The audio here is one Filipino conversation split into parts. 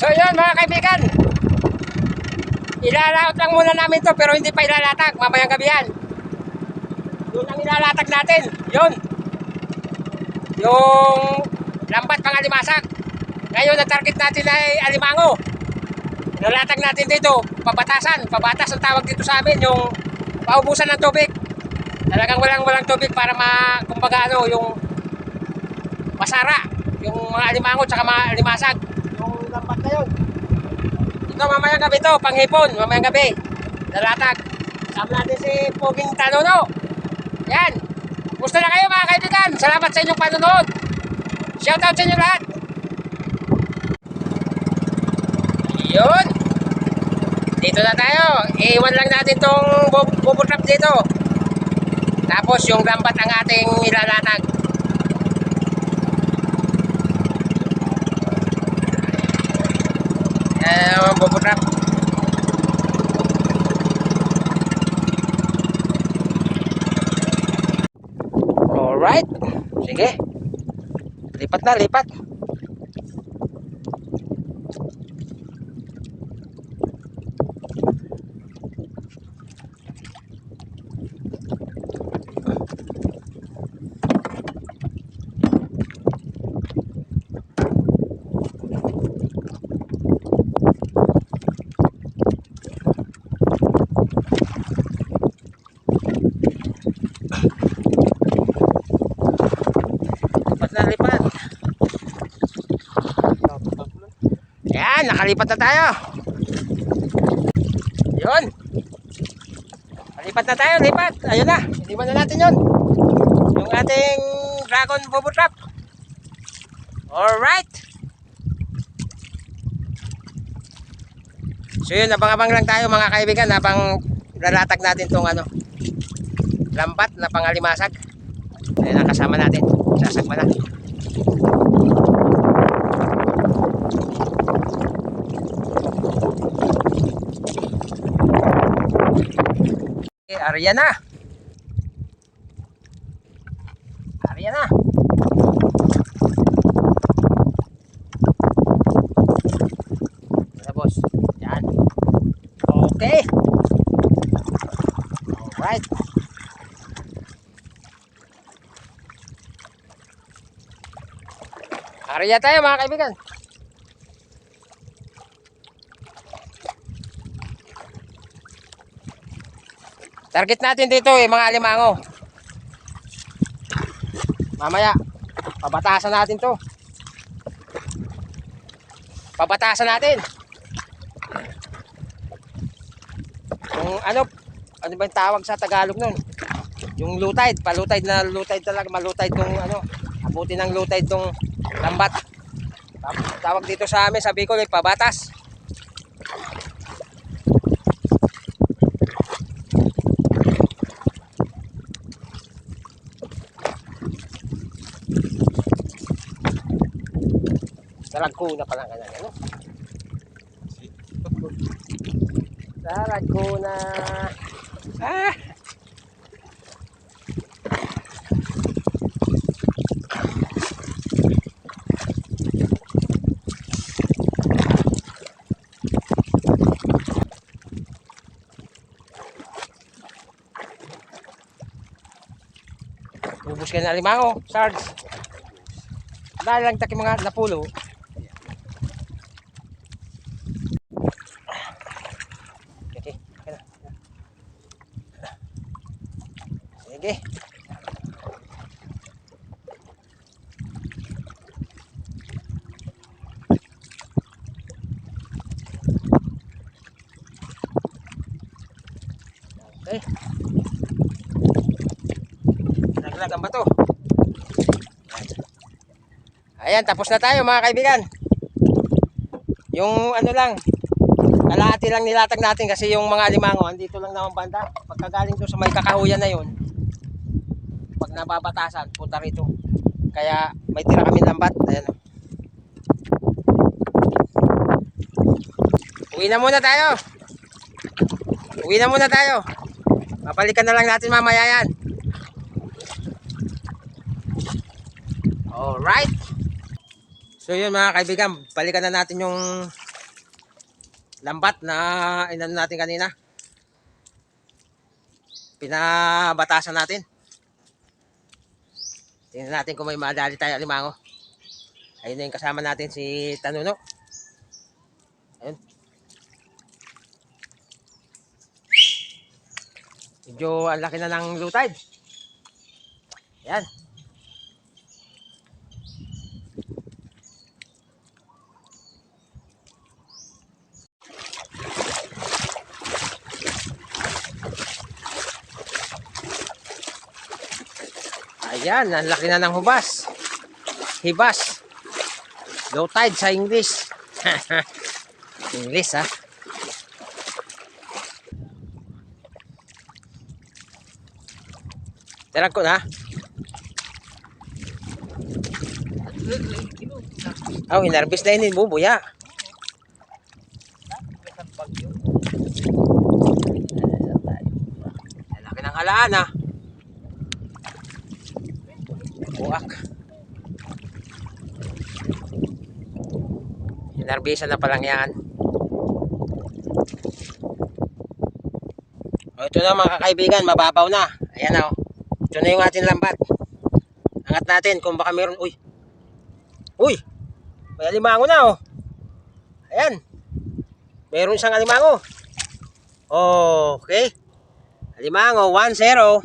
So yun mga kaibigan. Ilalaot lang muna namin to pero hindi pa ilalatag. Mamayang gabi yan. Yun ang ilalatag natin. Yun. Yung lambat pang alimasag. Ngayon ang target natin ay alimango. Ilalatag natin dito. Pabatasan. Pabatas ang tawag dito sa amin. Yung paubusan ng tubig. Talagang walang walang tubig para ma, kumbaga ano, yung masara. Yung mga alimango tsaka mga alimasag. Na yun. Ito mamayang gabi to, panghipon, mamayang gabi. Dalatag. Kasama natin si Poging Tanono. Yan. Gusto na kayo mga kaibigan. Salamat sa inyong panonood. Shoutout sa inyo lahat. Yun. Dito na tayo. Iwan lang natin tong bu- bubble trap dito. Tapos yung lambat ang ating ilalatag. Bubble trap. Alright. Sige. Lipat na, lipat. Yan, nakalipat na tayo. Yun. Lipat na tayo, lipat. Ayun na, iniwan na natin yun. Yung ating dragon bubble trap. Alright. So yun, abang-abang lang tayo mga kaibigan habang lalatag natin tong ano, lambat na pangalimasag. Ayun ang kasama natin. Sasagma na. Arya na. Arya na. Yan, boss. Yan. Okay. Alright. Arya tayo mga kaibigan. Target natin dito eh, mga alimango. Mamaya, pabatasan natin to. Pabatasan natin. Yung ano, ano ba yung tawag sa Tagalog nun? Yung lutide, palutide na lutide talaga, malutide tong ano, abuti ng lutide tong lambat. Tawag- dito sa amin, sa Bicol, eh, pabatas. Talagkuna pa lang ganyan, ano? Talagkuna. Ah! Ubus ka na limango, Sarge. Dahil lang taki mga napulo. Okay, okay na. Sige. Okay. Naglag ang bato. Ayan, tapos na tayo mga kaibigan. Yung ano lang, kalahati lang nilatag natin kasi yung mga limango, andito lang naman banda. Pagkagaling doon sa may kakahuyan na yun, pag nababatasan, punta rito. Kaya may tira kami lambat. Ayan. Uwi na muna tayo. Uwi na muna tayo. Mapalikan na lang natin mamaya yan. Alright. So yun mga kaibigan, balikan na natin yung lambat na inano natin kanina. Pinabatasan natin. Tingnan natin kung may madali tayo alimango. Ayun na yung kasama natin si Tanuno. Ayun. Medyo ang laki na ng low tide. Yan. Ayan, ang laki na ng hubas. Hibas. Low tide sa English. English ha. Tarag ko na. Oh, inarbis na yun, bubuya. Ang laki ng halaan ha. Buwak. Inarbisa na palang yan. O, ito na mga kaibigan, mababaw na. Ayan na o. Ito na yung ating lambat. Angat natin kung baka meron. Uy! Uy! May alimango na o. Ayan. Meron isang alimango. Okay. Alimango, 1-0.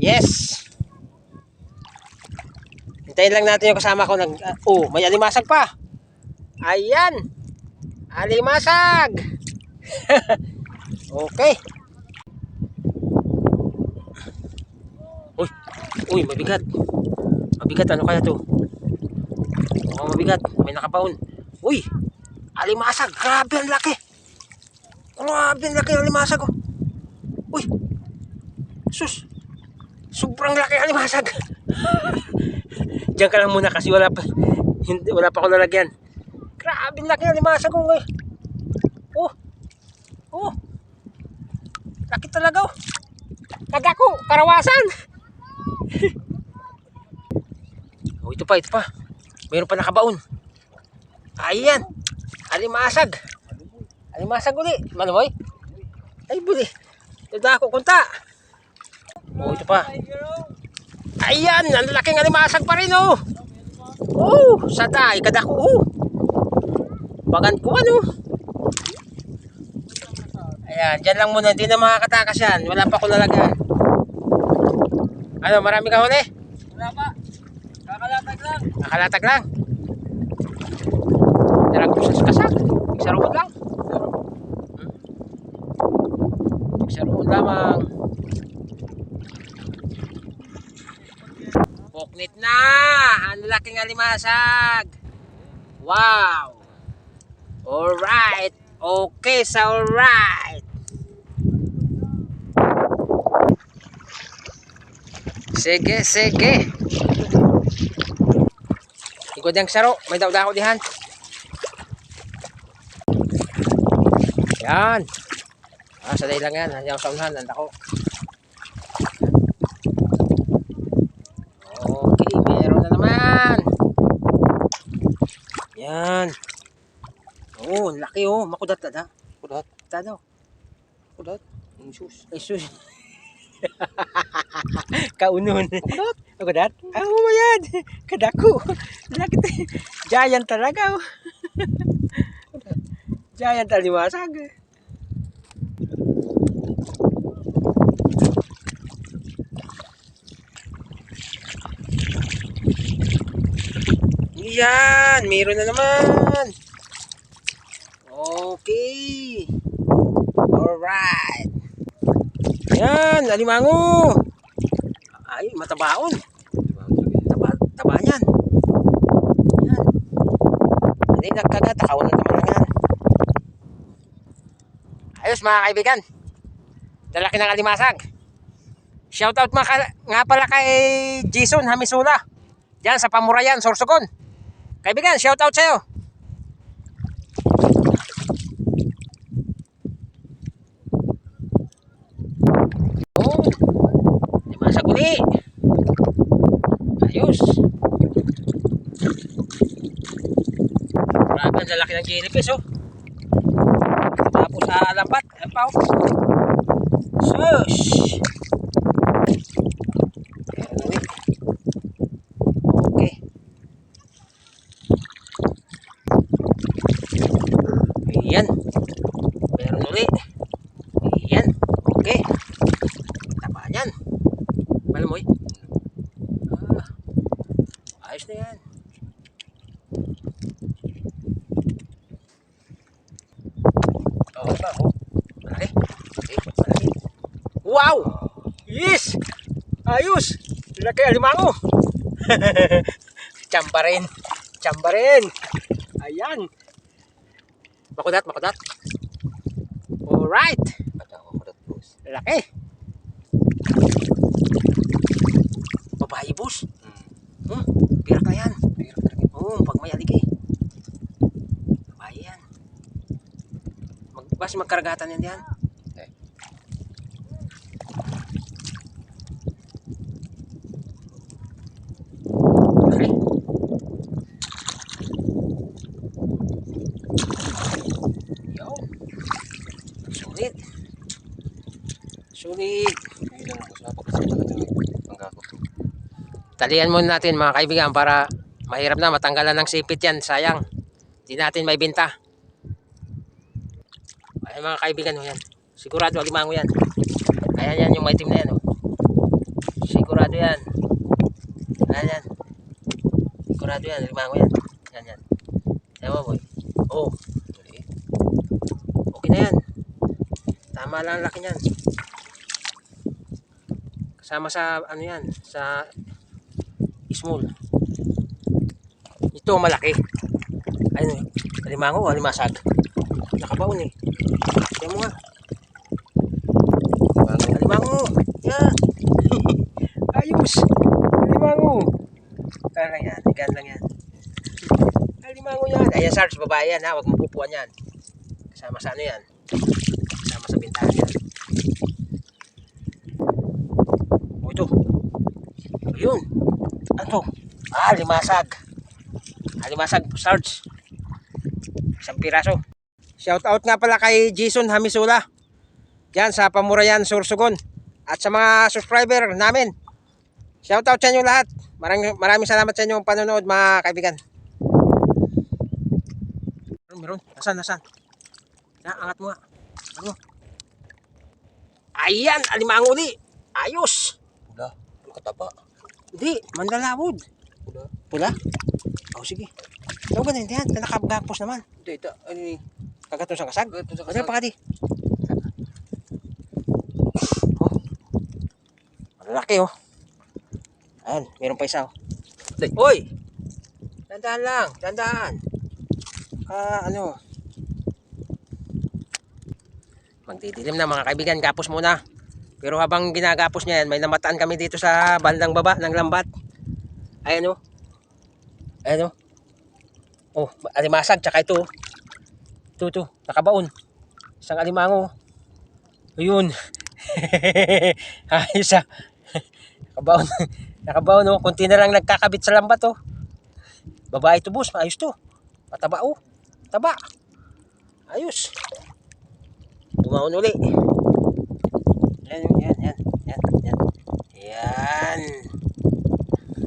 Yes. Hintayin lang natin yung kasama ko. Nag, uh, oh, may alimasag pa. Ayan. Alimasag. okay. Uy, uy, mabigat. Mabigat, ano kaya to? Mukhang mabigat. May nakabaon. Uy, alimasag. Grabe ang laki. Grabe ang laki ng alimasag. Oh. Uy, sus. Sobrang laki ang alimasag. Diyan ka lang muna kasi wala pa hindi wala pa ako nalagyan. Grabe ang laki ng limasag ko eh. Oh. Oh. Laki talaga oh. Kagako, karawasan. oh, ito pa, ito pa. Mayroon pa nakabaon. Ayan. Alimasag. Alimasag uli. Manuboy? Ay, buli. Ito na ako kunta. Oh, ito pa. Ayan, ang laking alimasag pa rin oh. Oh, satay, kadako oh. Bagan ko ano. Ayan, dyan lang muna, hindi na makakatakas yan. Wala pa ko lalagyan. Ano, marami ka huli? Wala pa. Kakalatag lang. Nakalatag lang. Darag ko sa kasak. Isaruhod lang. Hmm? Isaruhod lamang. Poknit na! Ang laking alimasag! Wow! Alright! Okay sa alright! Sige, sige! Ikot yung saro. May daw dako dihan. Yan. Ah, sanay lang yan. Nandiyan sa unahan. Nanda ko. Okay, meron na naman. Yan. Oh, ang laki oh. Makudat na da. Kudat. Tado. Kudat. Insus. Ay, Kaunon. Kudat. Kudat? Ah, oh, mayad. Kadako. Laki to. Giant talaga oh. Giant alimasag. Yan, meron na naman. Okay. Alright. Yan, alimango. Ay, matabaon. Taba, taba niyan. Yan. Hindi nagkagat, takawan na naman yan. Ayos mga kaibigan. Dalaki ng alimasag. Shoutout mga ka- nga pala kay Jason Hamisula. Diyan sa Pamurayan, Sorsogon. Kaibigan, shoutout sa'yo. Oh, alimasag uli. Ayos. Grabe, ang lalaki ng jellyfish, oh. sa lambat. Ayan pa, oh. Sus! Ayan, uwi. Okay. Ayan. Meron uli. Ayan. Okay. Taba yan. Alam mo eh. Ah, ayos na yan. Oh, ba? Oh. Malaki. Okay, malaki. Wow! Yes! Ayos! Laki alimango! Chamba rin. Chamba rin. Ayan. Makudat, makudat. Alright. Laki. Babae, boss. Hmm, pirak na yan. Oo, pag may aligi. Babae yan. Mag, bas magkaragatan yan yan. Eh. Laki. Yo. Sulit. Sulit. Talian muna natin mga kaibigan para mahirap na matanggalan ng sipit yan. Sayang. Hindi natin may binta. Ay mga kaibigan mo yan. Sigurado alimango yan. Ayan yan yung maitim na yan. Oh. Sigurado yan. Ayan yan. Sigurado yan. Alimango yan. Yan yan. Ewan boy. Oh. Okay na yan. Tama lang ang laki niyan. Kasama sa ano yan. Sa small. Ito malaki. Ayun, alimango o alimasag. Nakabaon eh. Tignan mo nga. Alimango. Yeah. Ayos. Alimango. Kaya lang yan. Igan lang yan. Alimango yan. Ayan, Sarge. Babae yan ha. Huwag mong pupuan yan. Kasama sa ano yan. Kasama sa bintahan yan. O ito. Ayun. To? Ah, limasag. Ah, limasag, Sarge. Isang piraso. Shout out nga pala kay Jason Hamisula. Diyan sa Pamurayan, Sursugon. At sa mga subscriber namin. Shout out sa inyo lahat. Maraming, maraming salamat sa inyong panonood mga kaibigan. Meron, meron. Nasaan, nasaan? Ya, angat mo nga. Ano? Ayan, alimango uli. Ayos. Pula. Pula kataba. Hindi, mandalawod. Pula. Pula? Oh, sige. Ano ba na yan? Nakagapos naman. Ito, ito. Ano ni? Kagatong sa kasag. Ito sa Ano kasal. pa kadi? Oh. Malaki oh. Ayan, meron pa isa oh. Day. Hoy! Tandaan lang, tandaan. Ah, ano? Magdidilim na mga kaibigan, gapos muna. Pero habang ginagapos niya yan, may namataan kami dito sa bandang baba ng lambat. Ayan oh. Ayan oh. Oh, alimasag, tsaka ito oh. Ito, ito, nakabaon. Isang alimango. Ayun. Ayos ah. Nakabaon. Nakabaon oh. Kunti na lang nagkakabit sa lambat oh. Babae to boss. Ayos to. Mataba oh. Taba. Ayos. Bumaon uli. Yan, yan, yan. Yan, yan. Yan.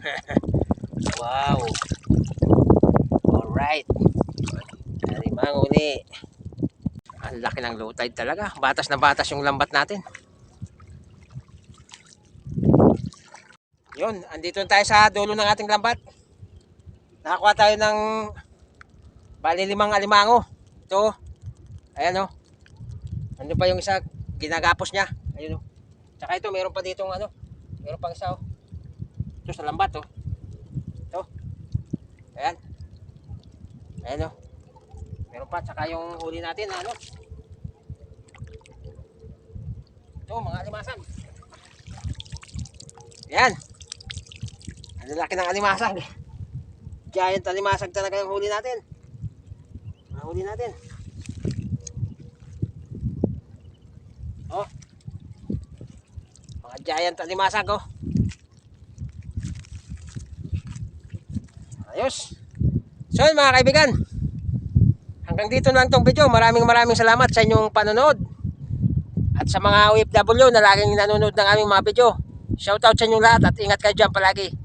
wow. Alright. Alimang uli. Ang laki ng low tide talaga. Batas na batas yung lambat natin. Yun, andito na tayo sa dulo ng ating lambat. Nakakuha tayo ng bali limang alimango. Ito. Ayan o. Ano pa yung isa? Ginagapos niya. Ayun o. Tsaka ito, meron pa dito ano. Meron pang isa o. Ito sa lambat o. Ito. Ayan. Ayan o. Meron pa. Tsaka yung huli natin ano. Ito, mga alimasan. Ayan. Ang laki ng alimasag. Giant alimasag talaga yung huli natin. Ang huli natin. Oh. Mga giant alimasag oh. Ayos. So yun mga kaibigan. Hanggang dito na lang tong video. Maraming maraming salamat sa inyong panonood. At sa mga OFW na laging nanonood ng aming mga video. Shoutout sa inyong lahat at ingat kayo dyan palagi.